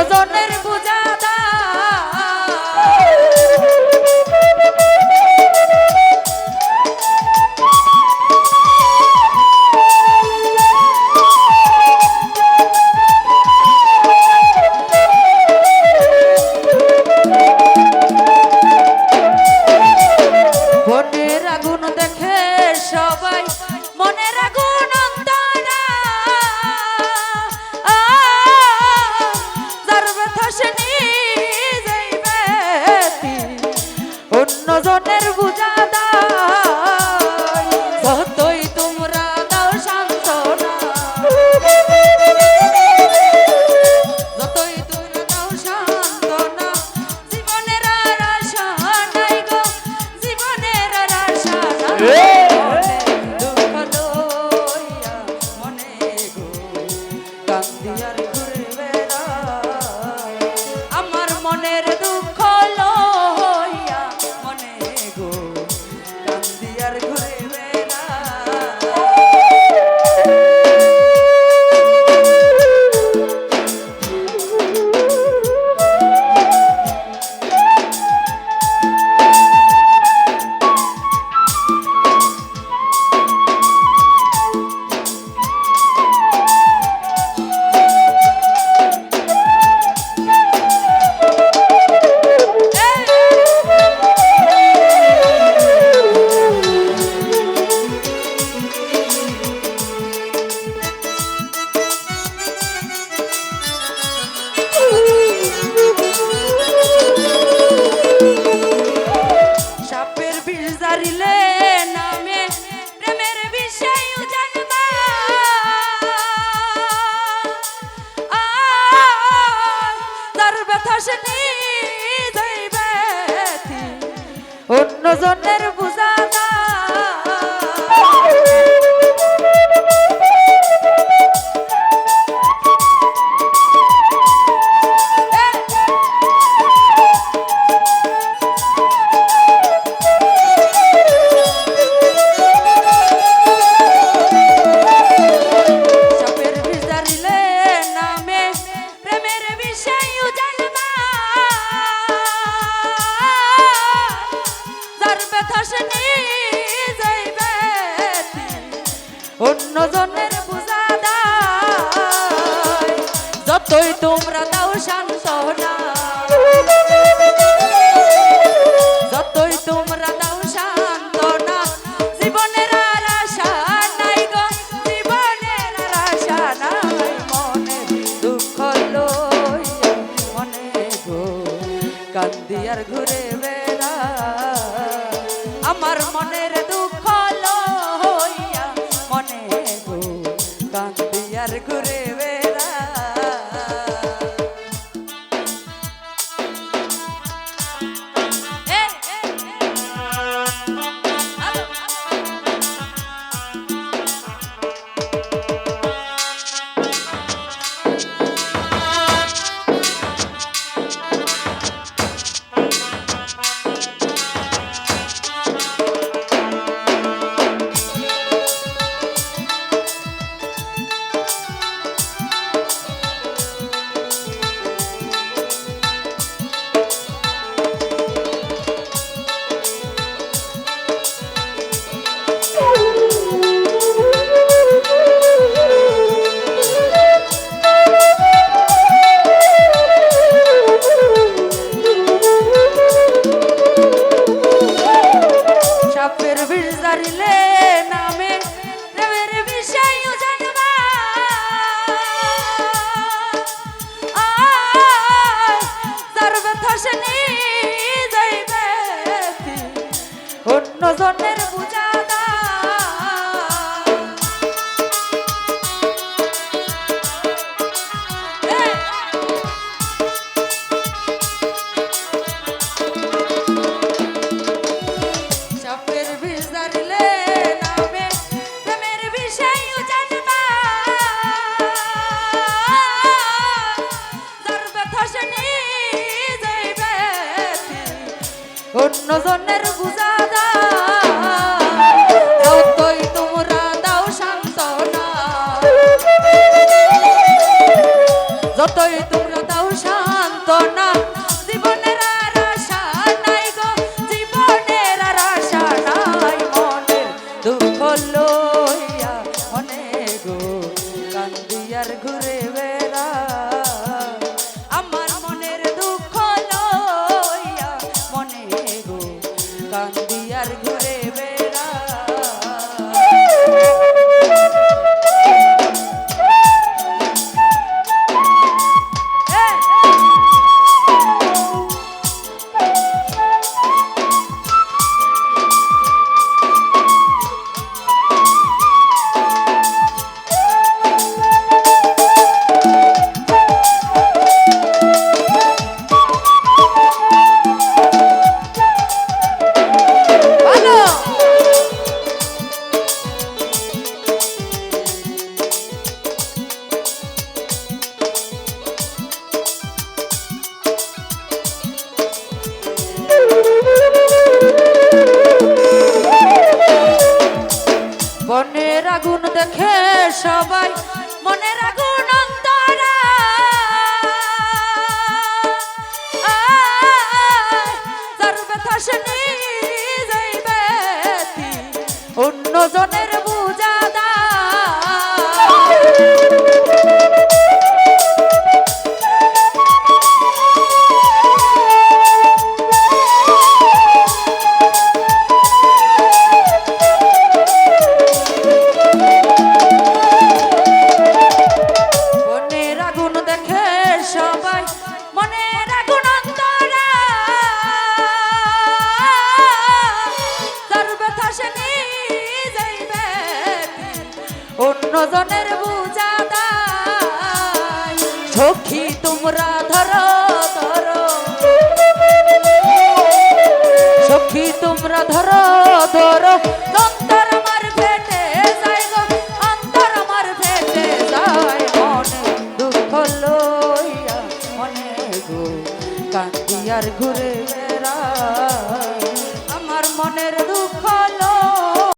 স্বজনের Yeah. অন্য জনের স্বজনের বুঝা দায়। যতই তোমরা দাও শান্ত না যতই তোমরা দাও শান্ত না জীবনের আর আশা নাই গো, জীবনের আর আশা নাই। মনে দুঃখ লই, মনে গো, কান্দি আর ঘুরে বেড়া আমার মনের দুঃখ অন্য জনের বুঝ অন্য জনের বুঝা যায়। তোমরা ধরো ধরো। সখী তোমরা ধরো ধরো।